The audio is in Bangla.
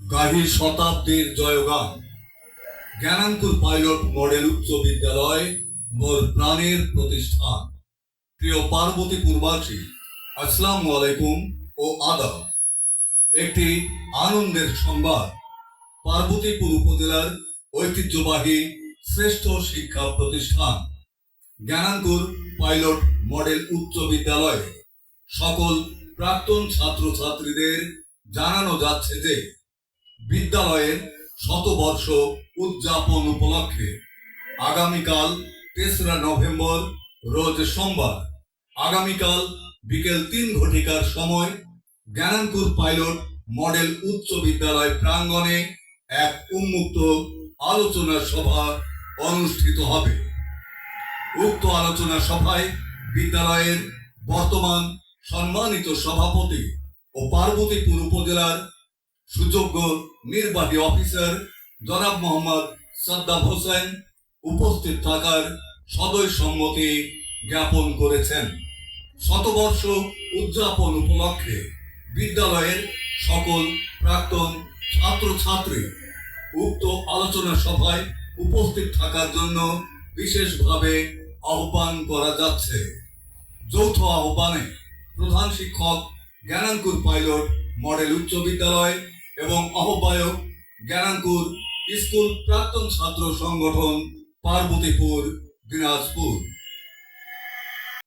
গাহি শতাব্দীর জয়গান। জ্ঞানাঙ্কুর পাইলট মডেল উচ্চ বিদ্যালয়, মোর প্রাণের প্রতিষ্ঠান। প্রিয় পার্বতীপুরবাসী আসসালামু আলাইকুম ও আদা একটি আনন্দের সংবাদ। পার্বতীপুর উপজেলার ঐতিহ্যবাহী শ্রেষ্ঠ শিক্ষা প্রতিষ্ঠান। জ্ঞানাঙ্কুর পাইলট মডেল উচ্চ বিদ্যালয়ে। সকল প্রাক্তন ছাত্রছাত্রীদের জানানো যাচ্ছে যে বিদ্যালয়ের শতবর্ষ উদযাপন উপলক্ষে আগামীকাল তেসরা নভেম্বর, রোজ সোমবার। আগামীকাল বিকেল তিন ঘটিকার সময় জ্ঞানাঙ্কুর পাইলট মডেল উচ্চ বিদ্যালয় প্রাঙ্গণে এক উন্মুক্ত আলোচনা সভা অনুষ্ঠিত হবে। উক্ত আলোচনা সভায় বিদ্যালয়ের বর্তমান সম্মানিত সভাপতি ও পার্বতীপুর উপজেলার সুযোগ্য নির্বাহী অফিসার জনাব মোহাম্মদ সাদ্দাম হোসেন উপস্থিত থাকার সদয় সম্মতি জ্ঞাপন করেছেন। শতবর্ষ উদযাপন উপলক্ষে বিদ্যালয়ের সকল প্রাক্তন ছাত্রছাত্রী উক্ত আলোচনা সভায় উপস্থিত থাকার জন্য বিশেষভাবে আহ্বান করা যাচ্ছে। যৌথ আহ্বানে প্রধান শিক্ষক জ্ঞানাঙ্কুর পাইলট মডেল উচ্চ বিদ্যালয় এবং আহ্বায়ক জ্ঞানাঙ্কুর স্কুল প্রাক্তন ছাত্র সংগঠন পার্বতীপুর দিনাজপুর।